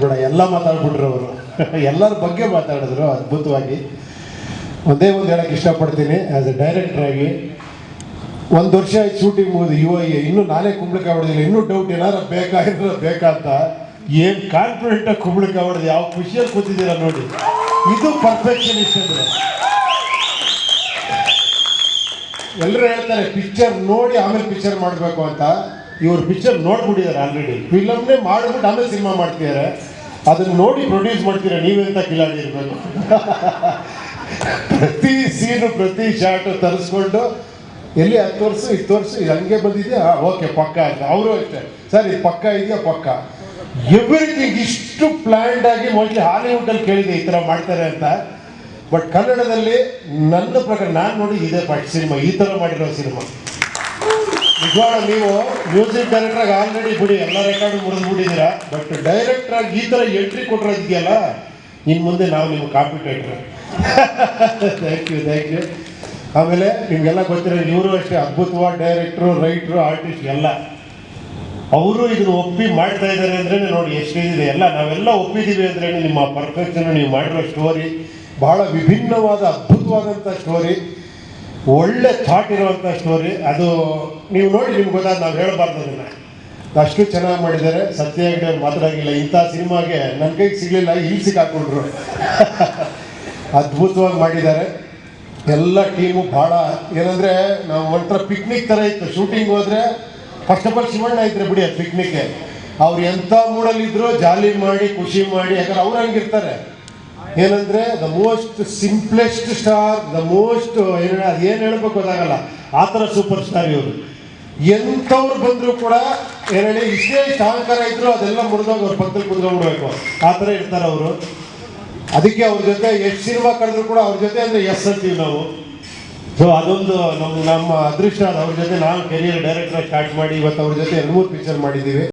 ಬೇಡ ಎಲ್ಲ ಮಾತಾಡ್ಬಿಟ್ರು ಅವರು. ಎಲ್ಲರ ಬಗ್ಗೆ ಮಾತಾಡಿದ್ರು ಅದ್ಭುತವಾಗಿ. ಒಂದೇ ಒಂದು ಹೇಳಕ್ಕೆ ಇಷ್ಟಪಡ್ತೀನಿ. ಆಸ್ ಎ ಡೈರೆಕ್ಟರ್ ಆಗಿ ಒಂದು ವರ್ಷ ಆಯ್ತು ಶೂಟಿಂಗ್ ಮುಗಿದು ಯು ಐ ಇನ್ನೂ ನಾನೇ ಕುಂಬಳಕಾಯಿ ಹೊಡೆದಿಲ್ಲ. ಇನ್ನೂ ಡೌಟ್ ಏನಾರ ಬೇಕಾ ಬೇಕಂತ ಏನು ಕಾನ್ಫಿಡೆಂಟಾಗಿ ಕುಂಬಳಕಾಯಿ ಹೊಡೆದು ಯಾವ ಖುಷಿಯಲ್ಲಿ ಕೂತಿದ್ದೀರ ನೋಡಿ. ಇದು ಪರ್ಫೆಕ್ಷನಿಸ್ಟ್ ಅಂದ್ರೆ. ಎಲ್ಲರೂ ಹೇಳ್ತಾರೆ ಪಿಕ್ಚರ್ ನೋಡಿ ಆಮೇಲೆ ಪಿಕ್ಚರ್ ಮಾಡಬೇಕು ಅಂತ. ಇವ್ರು ಪಿಕ್ಚರ್ ನೋಡ್ಬಿಟ್ಟಿದ್ದಾರೆ ಆಲ್ರೆಡಿ ಫಿಲಮ್ನೇ ಮಾಡಿಬಿಟ್ಟು ಆಮೇಲೆ ಸಿನಿಮಾ ಮಾಡ್ತಿದ್ದಾರೆ. ಅದನ್ನು ನೋಡಿ ಪ್ರೊಡ್ಯೂಸ್ ಮಾಡ್ತೀರಾ ನೀವೆಂತ ಕಿಲಾಡಿ ಇರಬೇಕು? ಪ್ರತಿ ಸೀನು ಪ್ರತಿ ಶಾರ್ಟು ತರಿಸ್ಕೊಂಡು, ಎಲ್ಲಿ ಹತ್ತು ವರ್ಷ ಇತ್ತು ವರ್ಷ ಹಂಗೆ ಬಂದಿದೆಯಾ? ಓಕೆ ಪಕ್ಕ ಅಂತ. ಅವರು ಅಷ್ಟೇ. ಸರ್ ಇದು ಪಕ್ಕ ಇದೆಯಾ? ಪಕ್ಕ. ಎವ್ರಿಥಿಂಗ್ ಇಷ್ಟು ಪ್ಲ್ಯಾಂಡ್ ಆಗಿ ಮೋಸ್ಟ್ಲಿ ಹಾಲಿವುಡಲ್ಲಿ ಕೇಳಿದೆ ಈ ಥರ ಮಾಡ್ತಾರೆ ಅಂತ. ಬಟ್ ಕನ್ನಡದಲ್ಲಿ ನನ್ನ ಪ್ರಕಾರ ನಾನು ನೋಡಿ ಇದೇ ಪಾಟ್ ಸಿನಿಮಾ ಈ ಥರ ಮಾಡಿರೋ ಸಿನಿಮಾ ನಿಜವಾಡ ನೀವು ಮ್ಯೂಸಿಕ್ ಡೈರೆಕ್ಟರ್ ಆಲ್ರೆಡಿ ಬಿಡಿ, ಎಲ್ಲ ರೆಕಾರ್ಡ್ ಮುರಿದ್ಬಿಟ್ಟಿದ್ದೀರಾ. ಬಟ್ ಡೈರೆಕ್ಟರ್ ಆಗಿ ಈ ಥರ ಎಂಟ್ರಿ ಕೊಟ್ಟಿರೋದಿದೆಯಲ್ಲ ಇನ್ನು ಮುಂದೆ ನಾವು ನಿಮ್ಮ competitor thank you thank you ಆಮೇಲೆ ನಿಮಗೆಲ್ಲ ಗೊತ್ತಿರೋ, ಇವರು ಅಷ್ಟೇ ಅದ್ಭುತವಾದ ಡೈರೆಕ್ಟ್ರು, ರೈಟ್ರು, ಆರ್ಟಿಸ್ಟ್ ಎಲ್ಲ. ಅವರು ಇದನ್ನು ಒಪ್ಪಿ ಮಾಡ್ತಾ ಇದ್ದಾರೆ ಅಂದ್ರೆ ನೋಡಿ ಎಷ್ಟಿದೆ ಎಲ್ಲ. ನಾವೆಲ್ಲ ಒಪ್ಪಿದ್ದೀವಿ ಅಂದ್ರೆ ನಿಮ್ಮ ಪರ್ಫೆಕ್ಷನ್ ನೀವು ಮಾಡಿರೋ ಸ್ಟೋರಿ ಬಹಳ ವಿಭಿನ್ನವಾದ ಅದ್ಭುತವಾದಂಥ ಸ್ಟೋರಿ ಒಳ್ಳೆ ಥಾಟ್ ಇರುವಂಥ ಸ್ಟೋರಿ ಅದು ನೀವು ನೋಡಿ, ನಿಮ್ಗೆ ಗೊತ್ತಾದ ನಾವು ಹೇಳಬಾರ್ದು ಅದನ್ನು. ಅಷ್ಟು ಚೆನ್ನಾಗಿ ಮಾಡಿದ್ದಾರೆ. ಸತ್ಯ ಹೆಗ್ಡೆ ಮಾತಾಡೋಂಗಿಲ್ಲ. ಇಂಥ ಸಿನಿಮಾಗೆ ನನ್ನ ಕೈಗೆ ಸಿಗಲಿಲ್ಲ, ಇಲ್ಲಿ ಸಿಕ್ಕಾಕೊಂಡ್ರು. ಅದ್ಭುತವಾಗಿ ಮಾಡಿದ್ದಾರೆ. ಎಲ್ಲ ಟೀಮು ಭಾಳ, ಏನಂದರೆ ನಾವು ಒಂಥರ ಪಿಕ್ನಿಕ್ ಥರ ಇತ್ತು. ಶೂಟಿಂಗ್ ಹೋದರೆ ಫಸ್ಟ್ ಆಫ್ ಆಲ್ ಶಿವಣ್ಣ ಇದ್ರೆ ಬಿಡಿ ಅದು ಪಿಕ್ನಿಕ್ಗೆ ಅವ್ರು ಎಂಥ ಮೂಡಲ್ಲಿದ್ರು ಜಾಲಿ ಮಾಡಿ, ಖುಷಿ ಮಾಡಿ, ಯಾಕಂದ್ರೆ ಅವ್ರು ಹಂಗಿರ್ತಾರೆ ಏನಂದ್ರೆ the most simplest star the most ಏನು ಏನು ಹೇಳ್ಬೇಕು ಗೊತ್ತಾಗಲ್ಲ ಆ ಥರ ಸೂಪರ್ ಸ್ಟಾರ್ ಇವರು. ಎಂಥವ್ರು ಬಂದರೂ ಕೂಡ ಏನೇಳಿ ಇಷ್ಟೇ ಸಹಕಾರ ಇದ್ರು ಅದೆಲ್ಲ ಮುರಿದೋಗಿ ಅವ್ರ ಪಕ್ಕದಲ್ಲಿ ಕುತ್ಕೊಂಡ್ಬಿಡ್ಬೇಕು. ಆ ಥರ ಇರ್ತಾರೆ ಅವರು. ಅದಕ್ಕೆ ಅವ್ರ ಜೊತೆ ಎಷ್ಟು ಸಿನಿಮಾ ಕಳೆದ್ರು ಕೂಡ ಅವ್ರ ಜೊತೆ ಅಂದ್ರೆ ಎಸ್ ಅಂತೀವಿ ನಾವು. ಸೊ ಅದೊಂದು ನಮ್ಮ ನಮ್ಮ ಅದೃಷ್ಟ ಅದು. ಅವ್ರ ಜೊತೆ ನಾವು ಕೆರಿಯರ್ ಡೈರೆಕ್ಟರ್ ಸ್ಟಾರ್ಟ್ ಮಾಡಿ, ಇವತ್ತು ಅವ್ರ ಜೊತೆ ಎರಡು ಮೂರು ಪಿಕ್ಚರ್ ಮಾಡಿದ್ದೀವಿ.